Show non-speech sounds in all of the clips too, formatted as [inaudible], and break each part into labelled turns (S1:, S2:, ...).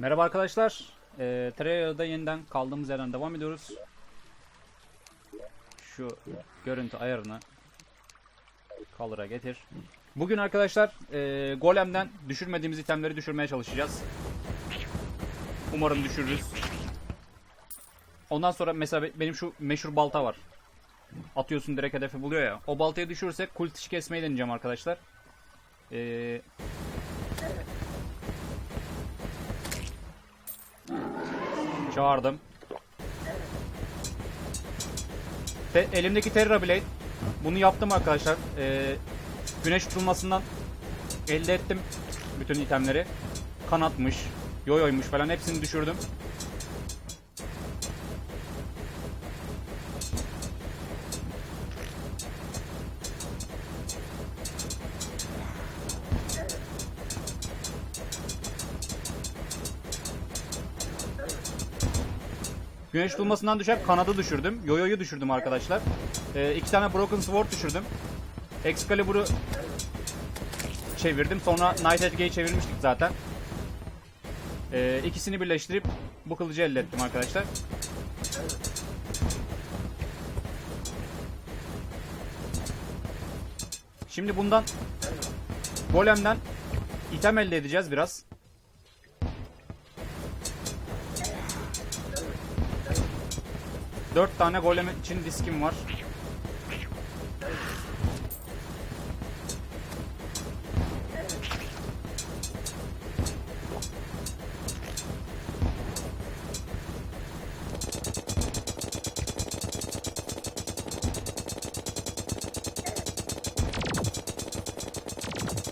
S1: Merhaba arkadaşlar. Ee, Terraria'da yeniden kaldığımız yerden devam ediyoruz. Şu görüntü ayarını color'a getir. Bugün arkadaşlar e, golemden düşürmediğimiz itemleri düşürmeye çalışacağız. Umarım düşürürüz. Ondan sonra mesela be- benim şu meşhur balta var. Atıyorsun direkt hedefi buluyor ya. O baltayı düşürürsek kult işi kesmeyi deneyeceğim arkadaşlar. Ee, Çağırdım. Te- elimdeki Terra Blade. Bunu yaptım arkadaşlar. Ee, güneş tutulmasından elde ettim bütün itemleri. Kanatmış, yoyoymuş falan hepsini düşürdüm. Güneş tutulmasından düşer kanadı düşürdüm. Yoyo'yu düşürdüm arkadaşlar. Ee, iki tane Broken Sword düşürdüm. Excalibur'u çevirdim. Sonra Night Edge'yi çevirmiştik zaten. Ee, ikisini birleştirip bu kılıcı elde ettim arkadaşlar. Şimdi bundan Golem'den item elde edeceğiz biraz. Dört tane golem için diskim var.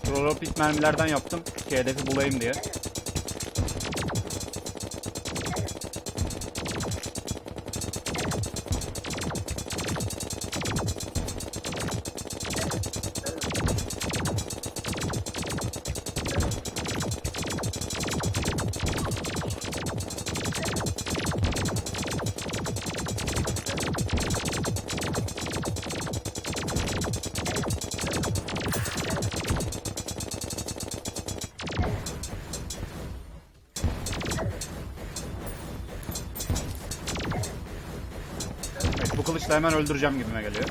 S1: Prolopik mermilerden yaptım ki hedefi bulayım diye. Hemen öldüreceğim gibime geliyor.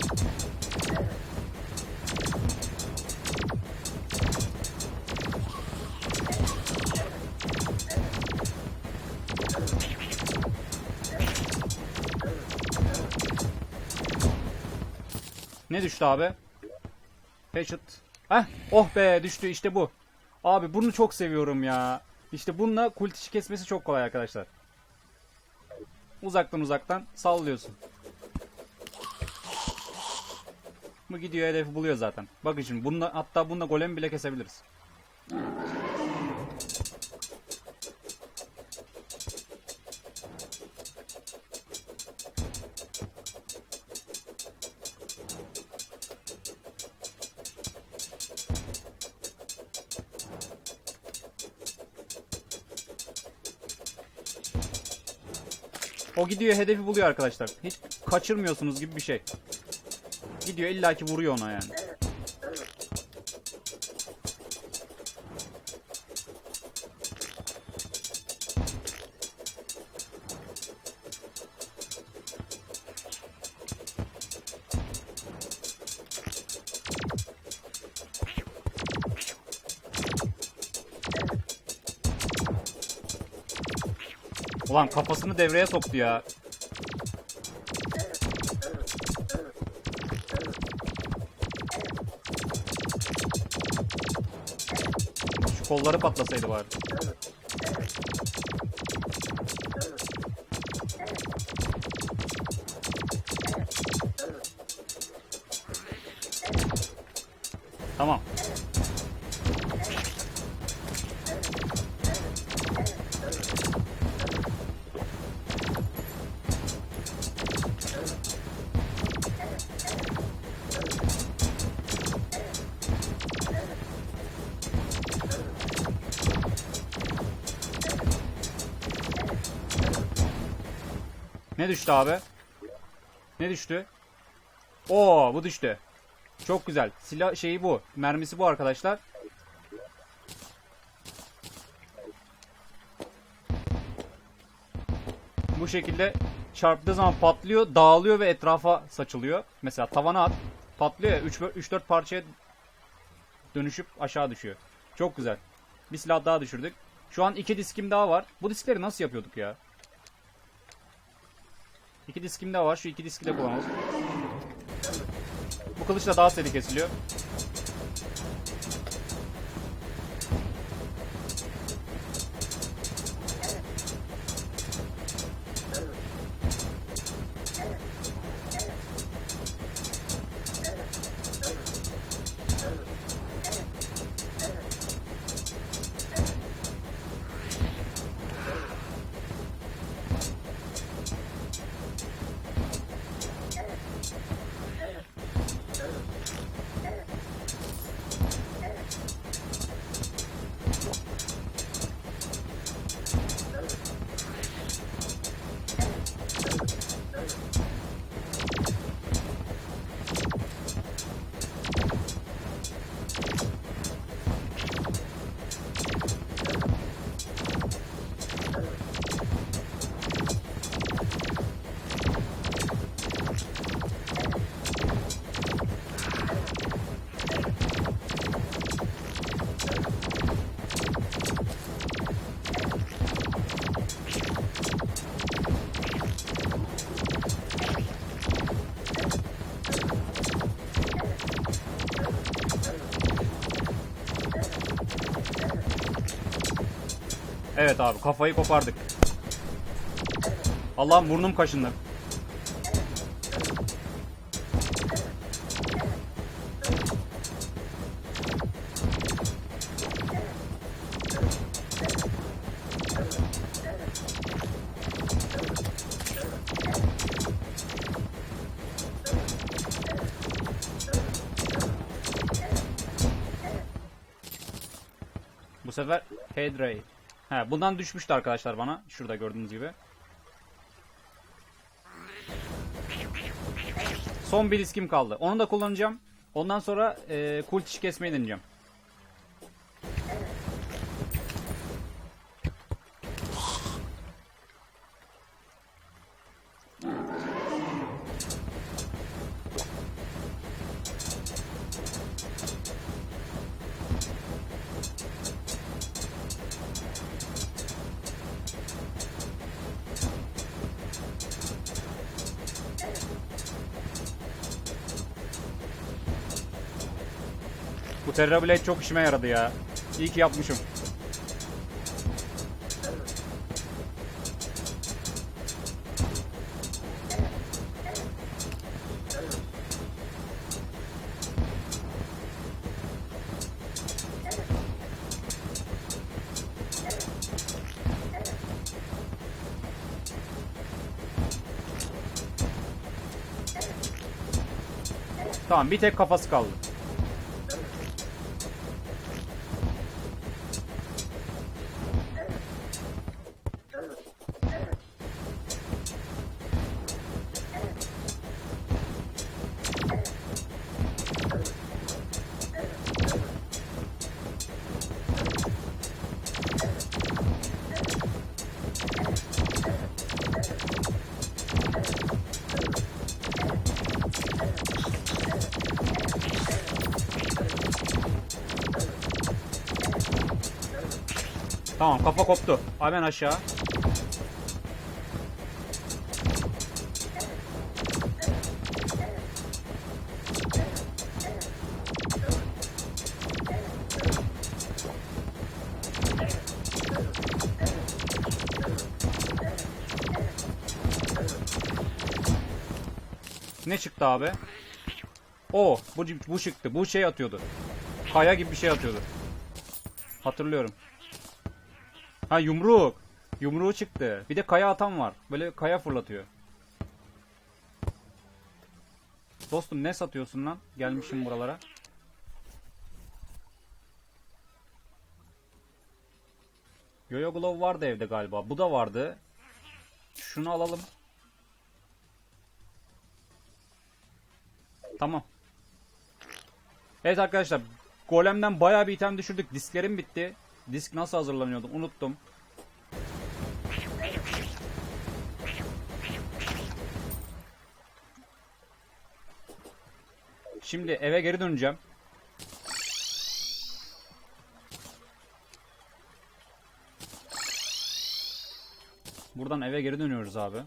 S1: Ne düştü abi? Hatchet. Heh, oh be düştü işte bu. Abi bunu çok seviyorum ya. İşte bununla kult işi kesmesi çok kolay arkadaşlar. Uzaktan uzaktan sallıyorsun. Bu gidiyor hedefi buluyor zaten. Bakın şimdi bununla, hatta bununla golem bile kesebiliriz. O gidiyor hedefi buluyor arkadaşlar. Hiç kaçırmıyorsunuz gibi bir şey. Gidiyor illaki vuruyor ona yani. Ulan kafasını devreye soktu ya. Kolları patlasaydı bari. Tamam. Ne düştü abi? Ne düştü? Oo bu düştü. Çok güzel. Silah şeyi bu. Mermisi bu arkadaşlar. bu şekilde çarptığı zaman patlıyor, dağılıyor ve etrafa saçılıyor. Mesela tavana at, patlıyor ya 3-4 parçaya dönüşüp aşağı düşüyor. Çok güzel. Bir silah daha düşürdük. Şu an iki diskim daha var. Bu diskleri nasıl yapıyorduk ya? İki diskim daha var. Şu iki diski de kullanalım. Bu kılıçla daha seri kesiliyor. Evet abi kafayı kopardık. Allah'ım burnum kaşındı. Bu sefer Head Ray. He, bundan düşmüştü arkadaşlar bana. Şurada gördüğünüz gibi. Son bir diskim kaldı. Onu da kullanacağım. Ondan sonra e, kult işi kesmeyi deneyeceğim. Bu Terra Blade çok işime yaradı ya. İyi ki yapmışım. Tamam bir tek kafası kaldı. Tamam kafa koptu. Hemen aşağı. Ne çıktı abi? O, bu bu çıktı. Bu şey atıyordu. Kaya gibi bir şey atıyordu. Hatırlıyorum. Ha yumruk. Yumruğu çıktı. Bir de kaya atan var. Böyle kaya fırlatıyor. Dostum ne satıyorsun lan? Gelmişim buralara. Yoyo Glove vardı evde galiba. Bu da vardı. Şunu alalım. Tamam. Evet arkadaşlar. Golem'den bayağı bir item düşürdük. Disklerim bitti. Disk nasıl hazırlanıyordu unuttum. Şimdi eve geri döneceğim. Buradan eve geri dönüyoruz abi.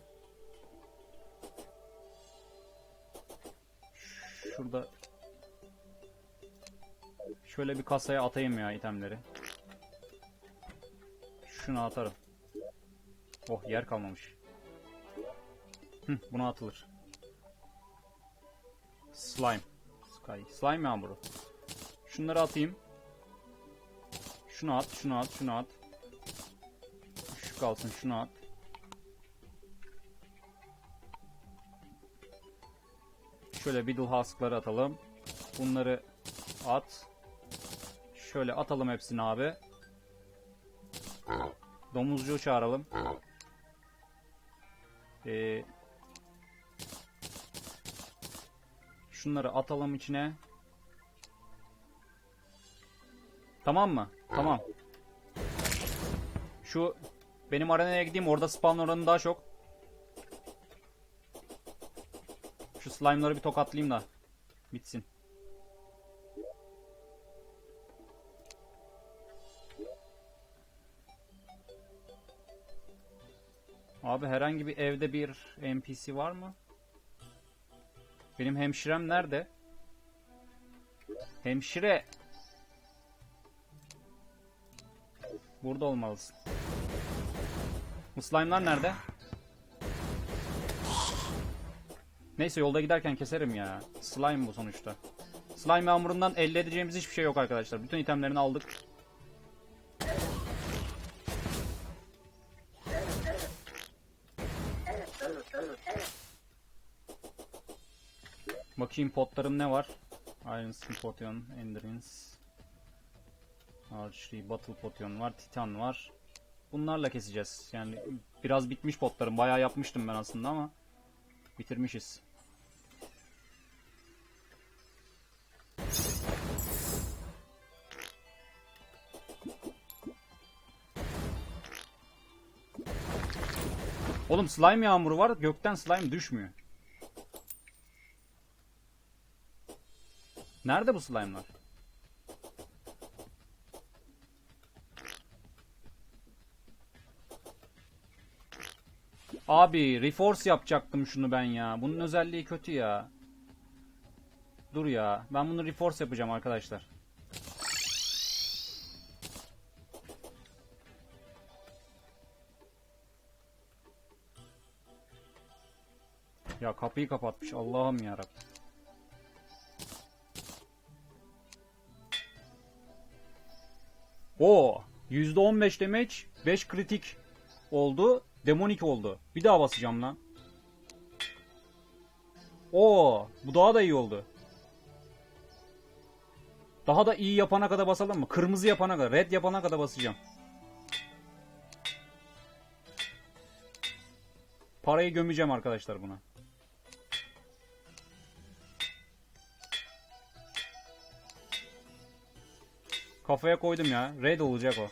S1: Şurada şöyle bir kasaya atayım ya itemleri. Şunu atarım. Oh yer kalmamış. Hı, buna atılır. Slime. Sky. Slime yağmuru. Şunları atayım. Şunu at, şunu at, şunu at. Şu kalsın, şunu at. Şöyle Biddle Husk'ları atalım. Bunları at. Şöyle atalım hepsini abi. Domuzcuğu çağıralım. Ee, şunları atalım içine. Tamam mı? Tamam. Şu benim arenaya gideyim orada spawn oranı daha çok. Şu slime'ları bir tokatlayayım da bitsin. Abi herhangi bir evde bir NPC var mı? Benim hemşirem nerede? Hemşire. Burada olmalısın. Bu slime'lar nerede? Neyse yolda giderken keserim ya. Slime bu sonuçta. Slime yağmurundan elde edeceğimiz hiçbir şey yok arkadaşlar. Bütün itemlerini aldık. Bakayım potlarım ne var? Iron Skin Potion, Endurance, Archery, Battle Potion var, Titan var. Bunlarla keseceğiz. Yani biraz bitmiş potlarım. Bayağı yapmıştım ben aslında ama bitirmişiz. Oğlum slime yağmuru var. Gökten slime düşmüyor. Nerede bu slime'lar? Abi reforce yapacaktım şunu ben ya. Bunun özelliği kötü ya. Dur ya. Ben bunu reforce yapacağım arkadaşlar. Ya kapıyı kapatmış. Allah'ım yarabbim. O %15 damage 5 kritik oldu. Demonik oldu. Bir daha basacağım lan. O bu daha da iyi oldu. Daha da iyi yapana kadar basalım mı? Kırmızı yapana kadar, red yapana kadar basacağım. Parayı gömeceğim arkadaşlar buna. Kafaya koydum ya. Red olacak o.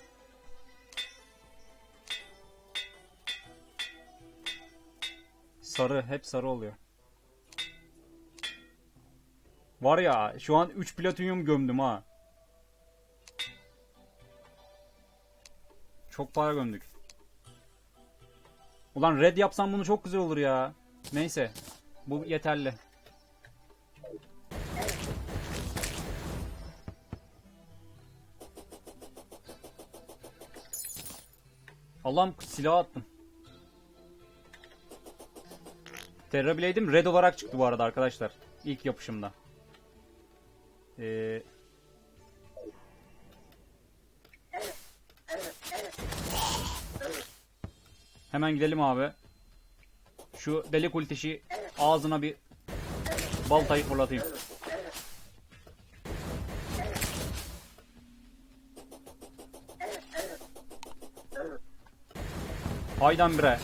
S1: Sarı. Hep sarı oluyor. Var ya şu an 3 platinyum gömdüm ha. Çok para gömdük. Ulan red yapsam bunu çok güzel olur ya. Neyse. Bu yeterli. Allah'ım silah attım. Terra Blade'im red olarak çıktı bu arada arkadaşlar. İlk yapışımda. Ee... Hemen gidelim abi. Şu delik ultişi ağzına bir baltayı fırlatayım. Haydan bire.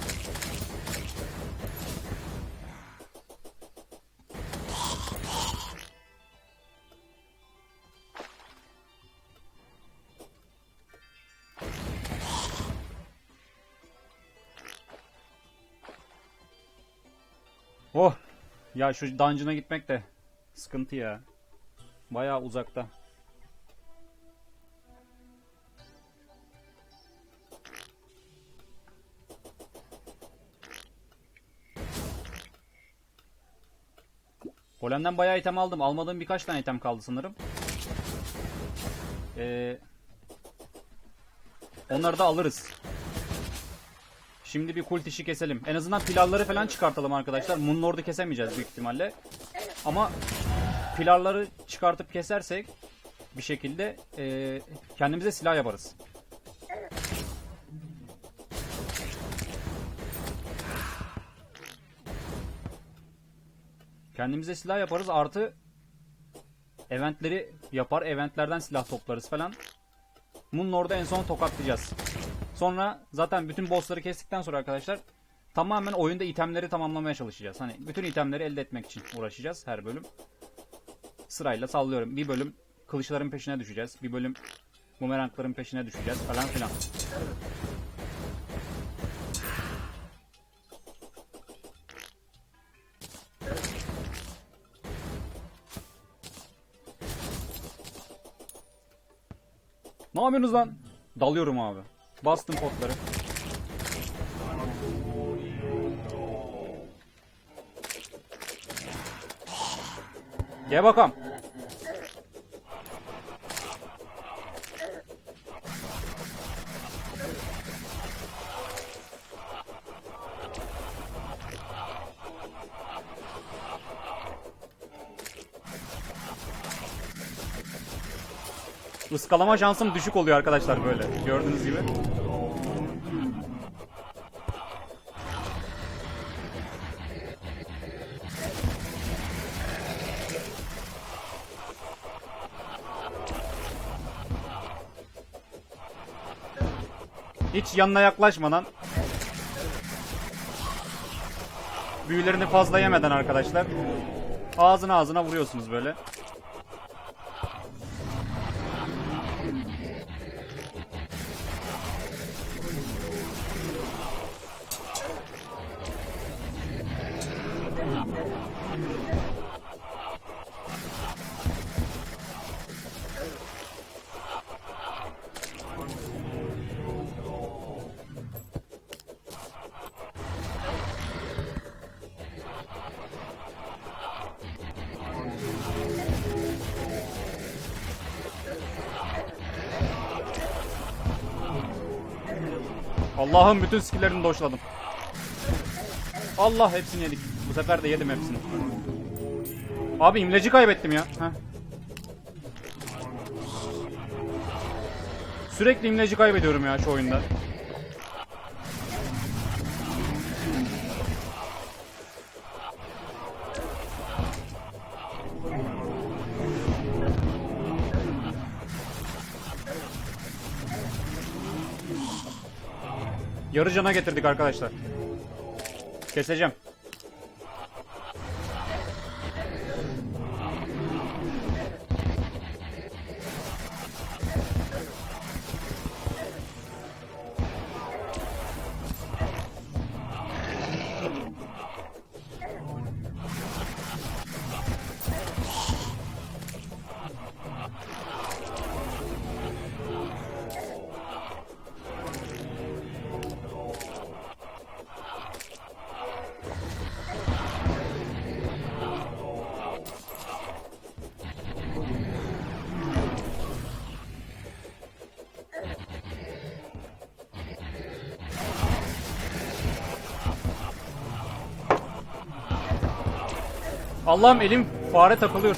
S1: Oh. Ya şu dungeon'a gitmek de sıkıntı ya. Bayağı uzakta. Polen'den bayağı item aldım. Almadığım birkaç tane item kaldı sanırım. Ee, onları da alırız. Şimdi bir kult işi keselim. En azından pilarları falan çıkartalım arkadaşlar. Moon Lord'u kesemeyeceğiz büyük ihtimalle. Ama pilarları çıkartıp kesersek bir şekilde ee, kendimize silah yaparız. Kendimize silah yaparız artı eventleri yapar. Eventlerden silah toplarız falan. Moon Lord'u en son tokatlayacağız. Sonra zaten bütün bossları kestikten sonra arkadaşlar tamamen oyunda itemleri tamamlamaya çalışacağız. Hani bütün itemleri elde etmek için uğraşacağız her bölüm. Sırayla sallıyorum. Bir bölüm kılıçların peşine düşeceğiz. Bir bölüm bumerangların peşine düşeceğiz falan filan. Yapıyorsunuz lan? Dalıyorum abi. Bastım potları. Gel bakalım. Iskalama şansım düşük oluyor arkadaşlar böyle. Gördüğünüz gibi. Hiç yanına yaklaşmadan büyülerini fazla yemeden arkadaşlar ağzına ağzına vuruyorsunuz böyle. Allah'ım bütün skill'lerini doşladım. Allah hepsini yedik. Sefer de yedim hepsini. Abi imleci kaybettim ya. Heh. Sürekli imleci kaybediyorum ya şu oyunda. Yarı cana getirdik arkadaşlar. Keseceğim. Allah'ım elim fare takılıyor.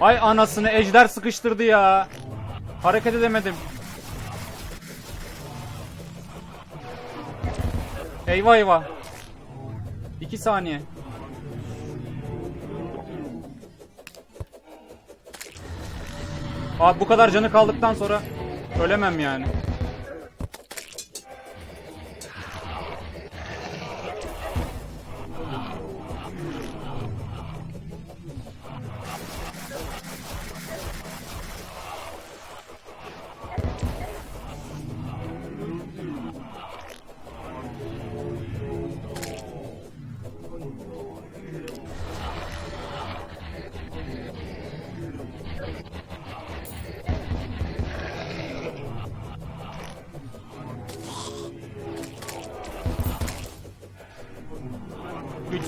S1: Ay anasını ejder sıkıştırdı ya. Hareket edemedim. Eyvah eyvah. İki saniye. Abi bu kadar canı kaldıktan sonra ölemem yani.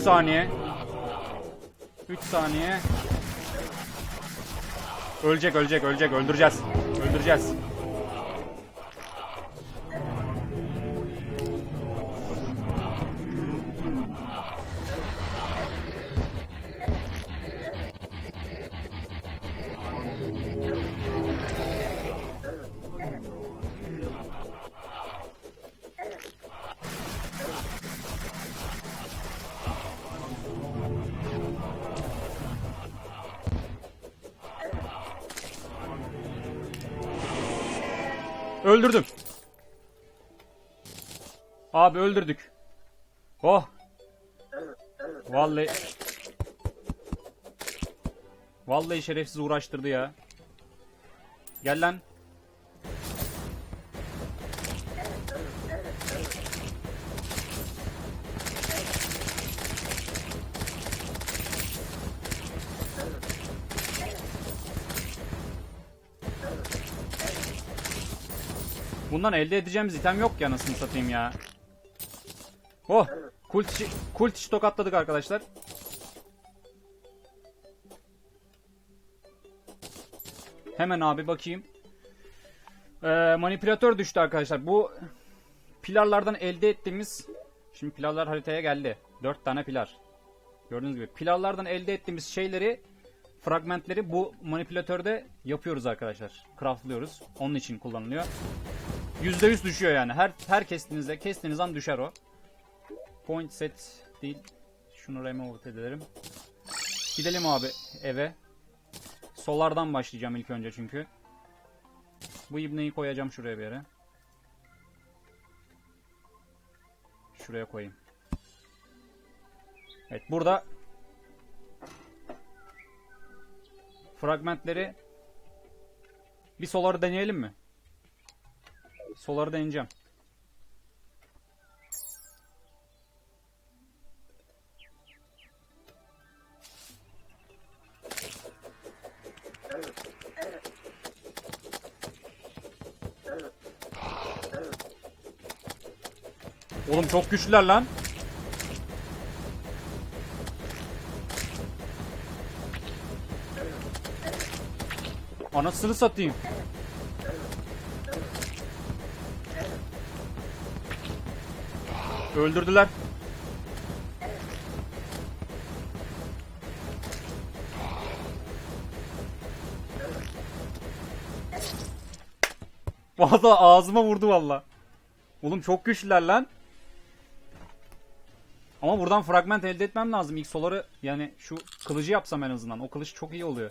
S1: Saniye. 3 saniye. Ölecek, ölecek, ölecek. Öldüreceğiz. Öldüreceğiz. Öldürdüm. Abi öldürdük. Oh. Vallahi Vallahi şerefsiz uğraştırdı ya. Gel lan. Bundan elde edeceğimiz item yok ki anasını satayım ya. Oh! Kult işi, kult işi tokatladık arkadaşlar. Hemen abi bakayım. Ee, manipülatör düştü arkadaşlar. Bu pilarlardan elde ettiğimiz... Şimdi pilarlar haritaya geldi. 4 tane pilar. Gördüğünüz gibi. Pilarlardan elde ettiğimiz şeyleri fragmentleri bu manipülatörde yapıyoruz arkadaşlar. Craftlıyoruz. Onun için kullanılıyor. %100 düşüyor yani. Her her kestiğinizde kestiğiniz an düşer o. Point set değil. Şunu remove edelim. Gidelim abi eve. Solardan başlayacağım ilk önce çünkü. Bu ibneyi koyacağım şuraya bir yere. Şuraya koyayım. Evet burada fragmentleri bir soları deneyelim mi? Soları deneyeceğim. Oğlum çok güçlüler lan. Anasını satayım. Öldürdüler. Valla ağzıma vurdu valla. Oğlum çok güçlüler lan. Ama buradan fragment elde etmem lazım. İlk soları yani şu kılıcı yapsam en azından. O kılıç çok iyi oluyor.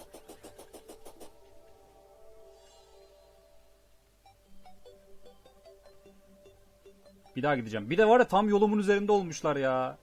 S1: Bir daha gideceğim. Bir de var ya tam yolumun üzerinde olmuşlar ya.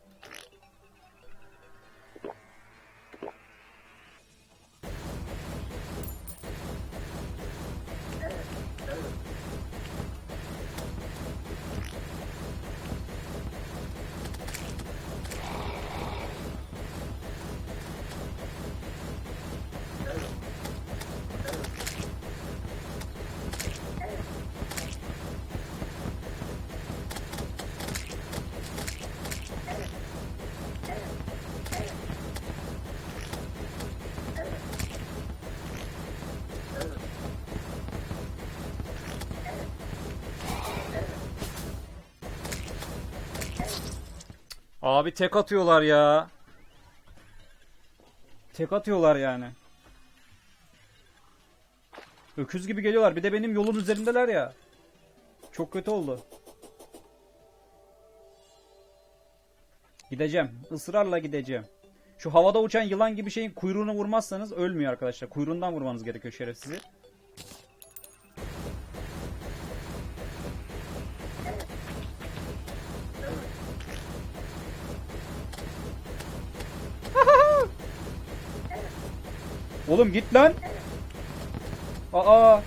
S1: Abi tek atıyorlar ya. Tek atıyorlar yani. Öküz gibi geliyorlar. Bir de benim yolun üzerindeler ya. Çok kötü oldu. Gideceğim. Israrla gideceğim. Şu havada uçan yılan gibi şeyin kuyruğunu vurmazsanız ölmüyor arkadaşlar. Kuyruğundan vurmanız gerekiyor şerefsizi. Oğlum git lan. Aa.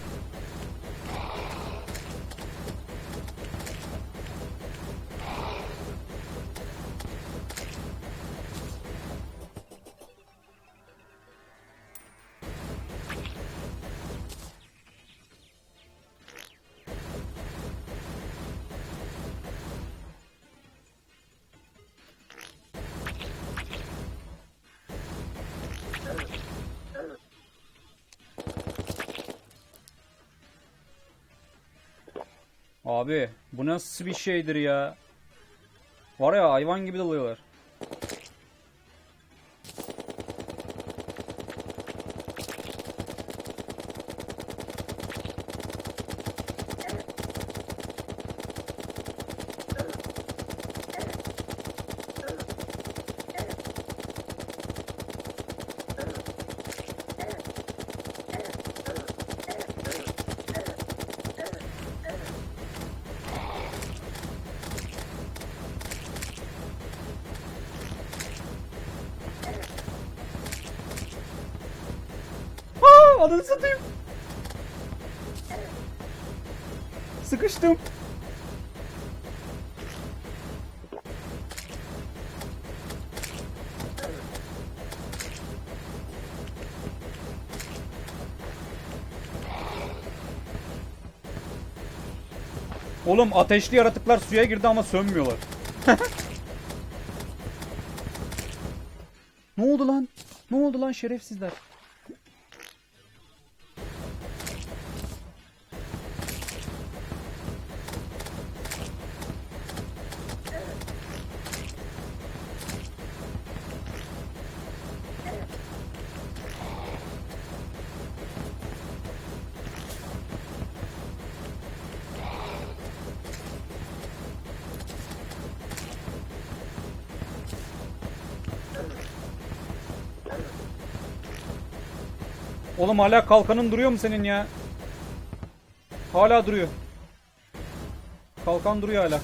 S1: Abi bu nasıl bir şeydir ya? Var ya hayvan gibi dalıyorlar. Aa, ananı satayım. Sıkıştım. Oğlum ateşli yaratıklar suya girdi ama sönmüyorlar. [laughs] ne oldu lan? Ne oldu lan şerefsizler? Oğlum hala kalkanın duruyor mu senin ya? Hala duruyor. Kalkan duruyor hala.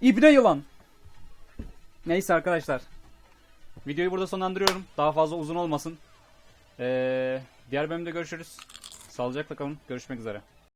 S1: İbne yılan. Neyse arkadaşlar. Videoyu burada sonlandırıyorum. Daha fazla uzun olmasın. Ee, diğer bölümde görüşürüz. Sağlıcakla kalın. Görüşmek üzere.